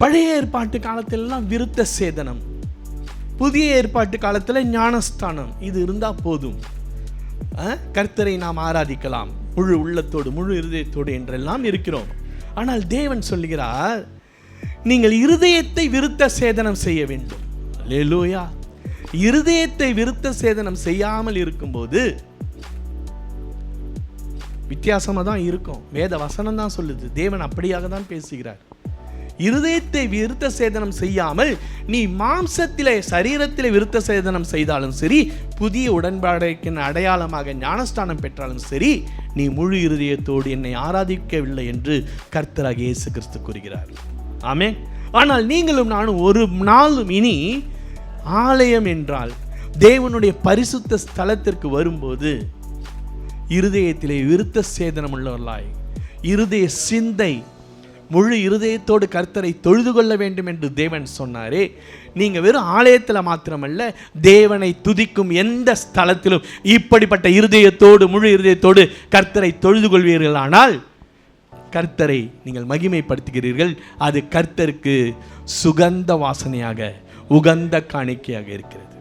பழைய ஏற்பாட்டு காலத்திலலாம் விருத்த சேதனம். புதிய ஏற்பாட்டு காலத்தில் ஞானஸ்தானம். இது இருந்தால் போதும். கர்த்தரை நாம் ஆராதிக்கலாம். முழு உள்ளத்தோடு முழு இருதயத்தோடு என்றெல்லாம் இருக்கிறோம். ஆனால் தேவன் சொல்கிறார் நீங்கள் இருதயத்தை விருத்த சேதனம் செய்ய வேண்டும். லேலோயா இருதயத்தை விருத்த சேதனம் செய்யாமல் இருக்கும்போது வித்தியாசமாக தான் இருக்கும். வேத வசனம் தான் சொல்லுது. தேவன் அப்படியாக தான் பேசுகிறார். இருதயத்தை விருத்த சேதனம் செய்யாமல் நீ மாம்சத்திலே சரீரத்திலே விருத்த சேதனம் செய்தாலும் சரி புதிய உடன்பாடைக்கின் அடையாளமாக ஞானஸ்தானம் பெற்றாலும் சரி நீ முழு இருதயத்தோடு என்னை ஆராதிக்கவில்லை என்று கர்த்தராக இயேசு கிறிஸ்து கூறுகிறார். ஆமே ஆனால் நீங்களும் நானும் ஒரு நாளும் இனி ஆலயம் என்றால் தேவனுடைய பரிசுத்த ஸ்தலத்திற்கு வரும்போது இருதயத்திலே விருத்த சேதனம் உள்ளவர்களாய் இருதய சிந்தை முழு இருதயத்தோடு கர்த்தரை தொழுது கொள்ள வேண்டும் என்று தேவன் சொன்னாரே. நீங்கள் வெறும் ஆலயத்தில் மாத்திரமல்ல தேவனை துதிக்கும் எந்த ஸ்தலத்திலும் இப்படிப்பட்ட இருதயத்தோடு முழு இருதயத்தோடு கர்த்தரை தொழுது கொள்வீர்களானால் கர்த்தரை நீங்கள் மகிமைப்படுத்துகிறீர்கள். அது கர்த்தருக்கு சுகந்த வாசனையாக உகந்த காணிக்கையாக இருக்கிறது.